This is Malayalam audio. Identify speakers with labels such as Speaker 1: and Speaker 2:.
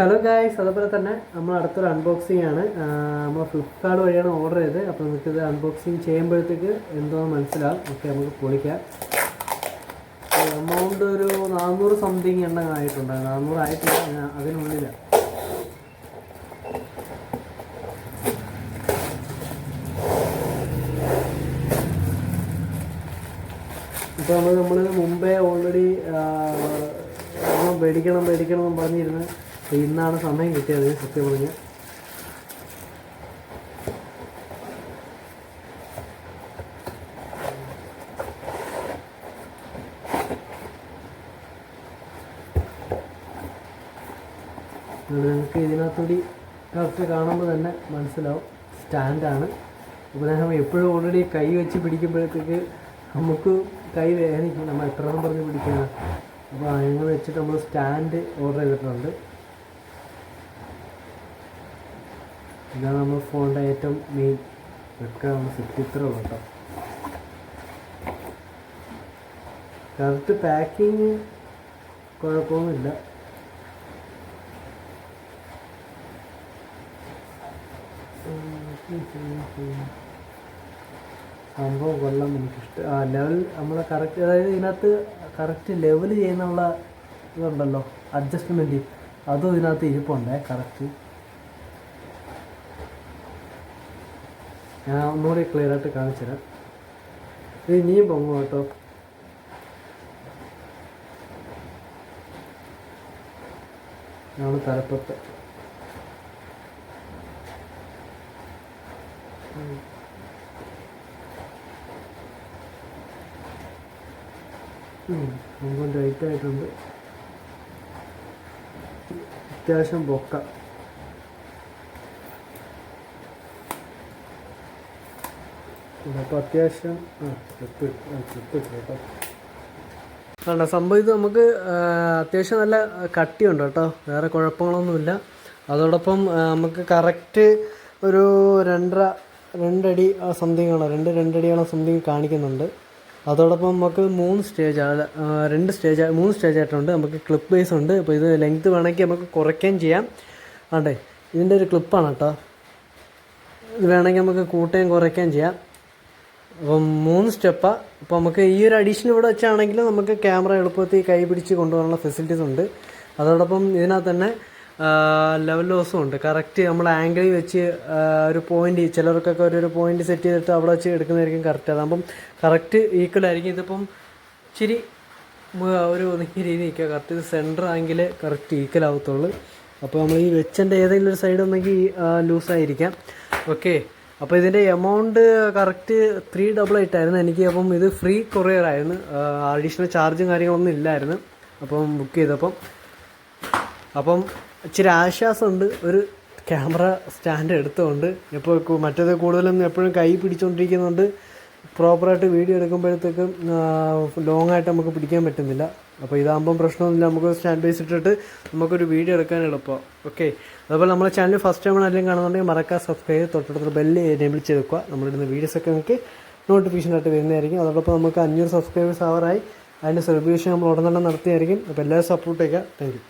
Speaker 1: ഹലോ ഗായ്സ് അതുപോലെ തന്നെ നമ്മൾ അടുത്തൊരു അൺബോക്സിംഗ് ആണ്. നമ്മൾ ഫ്ലിപ്കാർട്ട് വഴിയാണ് ഓർഡർ ചെയ്തത്. അപ്പോൾ നമുക്കിത് അൺബോക്സിങ് ചെയ്യുമ്പോഴത്തേക്ക് എന്തോ മനസ്സിലാവും. ഓക്കെ നമുക്ക് പൊളിക്കാം. എമൗണ്ട് ഒരു നാനൂറ് സംതിങ് എണ്ണം ആയിട്ടുണ്ട് നാനൂറ് ആയിട്ടില്ല. ഇപ്പോൾ നമ്മൾ നമ്മൾ മുമ്പേ ഓൾറെഡി മേടിക്കണം മേടിക്കണം എന്ന് പറഞ്ഞിരുന്നു ഇന്നാണ് സമയം കിട്ടിയത് സത്യം പറഞ്ഞ. നിങ്ങൾക്ക് ഇതിനകത്തൂടി കറക്റ്റ് കാണുമ്പോൾ തന്നെ മനസ്സിലാവും. സ്റ്റാൻഡാണ്. ഉപദേശം എപ്പോഴും ഓൾറെഡി കൈ വെച്ച് പിടിക്കുമ്പോഴത്തേക്ക് നമുക്ക് കൈ വേദനിക്കും. നമ്മൾ എത്ര പറഞ്ഞ് പിടിക്കണം? അപ്പോൾ അങ്ങനെ വെച്ചിട്ട് നമ്മൾ സ്റ്റാൻഡ് ഓർഡർ ചെയ്തിട്ടുണ്ട്. ഇതാണ് നമ്മൾ ഫോണിന്റെ ഏറ്റവും മെയിൻ വെക്കാൻ നമ്മൾ സെറ്റ് ഇത്ര ഉള്ളൂ കേട്ടോ. കറക്റ്റ് പാക്കിങ് കുഴപ്പമൊന്നുമില്ല. സംഭവം കൊള്ളാം എനിക്കിഷ്ടം. ആ ലെവൽ നമ്മൾ കറക്റ്റ് അതായത് ഇതിനകത്ത് കറക്റ്റ് ലെവൽ ചെയ്യുന്നുള്ള ഇതുണ്ടല്ലോ അഡ്ജസ്റ്റ്മെന്റ് അതും ഇതിനകത്ത് ഇരിപ്പുണ്ടേ കറക്റ്റ് ഞാൻ ഒന്നുകൂടി ക്ലിയർ ആയിട്ട് കാണിച്ചു തരാം. ഇത് ഇനിയും പൊങ്ങും കേട്ടോ. ഇതാണ് തലപ്പത്ത്. സംഭവം ടൈറ്റ് ആയിട്ടുണ്ട്. അത്യാവശ്യം പൊക്ക. കേട്ടോ വേണ്ട സംഭവം ഇത് നമുക്ക് അത്യാവശ്യം നല്ല കട്ടിയുണ്ട് കേട്ടോ. വേറെ കുഴപ്പങ്ങളൊന്നുമില്ല. അതോടൊപ്പം നമുക്ക് കറക്റ്റ് ഒരു രണ്ടര രണ്ടടി സംതിങ് ആണ്. രണ്ട് രണ്ടടിയോളം സംതിങ് കാണിക്കുന്നുണ്ട്. അതോടൊപ്പം നമുക്ക് മൂന്ന് സ്റ്റേജ് രണ്ട് സ്റ്റേജ് മൂന്ന് സ്റ്റേജ് ആയിട്ടുണ്ട്. നമുക്ക് ക്ലിപ്പ് ബേസ് ഉണ്ട്. അപ്പോൾ ഇത് ലെങ്ത് വേണമെങ്കിൽ നമുക്ക് കുറയ്ക്കുകയും ചെയ്യാം. ആണ്ടേ ഇതിന്റെ ഒരു ക്ലിപ്പാണ് കേട്ടോ. ഇത് വേണമെങ്കിൽ നമുക്ക് കൂട്ടുകയും കുറയ്ക്കുകയും ചെയ്യാം. അപ്പം മൂന്ന് സ്റ്റെപ്പാണ് അപ്പോൾ നമുക്ക് ഈ ഒരു അഡീഷൻ ഇവിടെ വെച്ചാണെങ്കിൽ നമുക്ക് ക്യാമറ എളുപ്പത്തിൽ കൈ പിടിച്ച് കൊണ്ടുപോകാനുള്ള ഫെസിലിറ്റീസ് ഉണ്ട്. അതോടൊപ്പം ഇതിനകത്ത് തന്നെ ലെവൽ ലോസും ഉണ്ട്. കറക്റ്റ് നമ്മൾ ആംഗിളിൽ വെച്ച് ഒരു പോയിന്റ് ചിലർക്കൊക്കെ ഒരു ഒരു പോയിന്റ് സെറ്റ് ചെയ്തിട്ട് അവിടെ വെച്ച് എടുക്കുന്നതായിരിക്കും കറക്റ്റ് അതാകുമ്പം കറക്റ്റ് ഈക്വൽ ആയിരിക്കും. ഇതിപ്പം ഇച്ചിരി ഒരു ഒതുങ്ങിയ രീതി നിൽക്കുക. കറക്റ്റ് ഇത് സെന്റർ ആങ്കിൽ കറക്റ്റ് ഈക്വൽ ആവത്തുള്ളൂ. അപ്പോൾ നമ്മൾ ഈ വെച്ചന്റെ ഏതെങ്കിലും ഒരു സൈഡ് ഒന്നെങ്കിൽ ലൂസായിരിക്കാം ഓക്കെ അപ്പോൾ ഇതിന്റെ എമൗണ്ട് കറക്റ്റ് ത്രീ ഡബിൾ ആയിട്ടായിരുന്നു എനിക്ക് അപ്പം ഇത് ഫ്രീ കൊറിയർ ആയിരുന്നു. അഡീഷണൽ ചാർജും കാര്യങ്ങളൊന്നും ഇല്ലായിരുന്നു. അപ്പം ബുക്ക് ചെയ്തപ്പം. അപ്പം ഇച്ചിരി ആശ്വാസമുണ്ട്. ഒരു ക്യാമറ സ്റ്റാൻഡ് എടുത്തുകൊണ്ട് ഇപ്പോൾ മറ്റേത് കൂടുതലും എപ്പോഴും കൈ പിടിച്ചുകൊണ്ടിരിക്കുന്നുണ്ട് പ്രോപ്പറായിട്ട് വീഡിയോ എടുക്കുമ്പോഴത്തേക്കും ലോങ് ആയിട്ട് നമുക്ക് പിടിക്കാൻ പറ്റുന്നില്ല. അപ്പോൾ ഇതാകുമ്പം പ്രശ്നമൊന്നുമില്ല. നമുക്ക് സ്റ്റാൻഡ് ബേസ് ഇട്ടിട്ട് നമുക്കൊരു വീഡിയോ എടുക്കാൻ എളുപ്പം. ഓക്കെ അതുപോലെ നമ്മളെ ചാനൽ ഫസ്റ്റ് ടൈം ആണെങ്കിലും കാണുന്നുണ്ടെങ്കിൽ മറക്കാതെ സബ്സ്ക്രൈബ് തൊട്ടടുത്ത് ബെല്ല് എനേബിൾ ചെയ്ത് വെക്കുക. നമ്മളിടുന്ന വീഡിയോസൊക്കെ നിങ്ങൾക്ക് നോട്ടിഫിക്കേഷൻ ആയിട്ട് വരുന്നതായിരിക്കും. അതോടൊപ്പം നമുക്ക് അഞ്ഞൂറ് സബ്സ്ക്രൈബേഴ്സ് ആവറായി. അതിന്റെ സെലിബ്രേഷൻ നമ്മൾ ഉടനെ നടത്തിയായിരിക്കും. അപ്പോൾ എല്ലാവരും സപ്പോർട്ട് ചെയ്യുക. താങ്ക്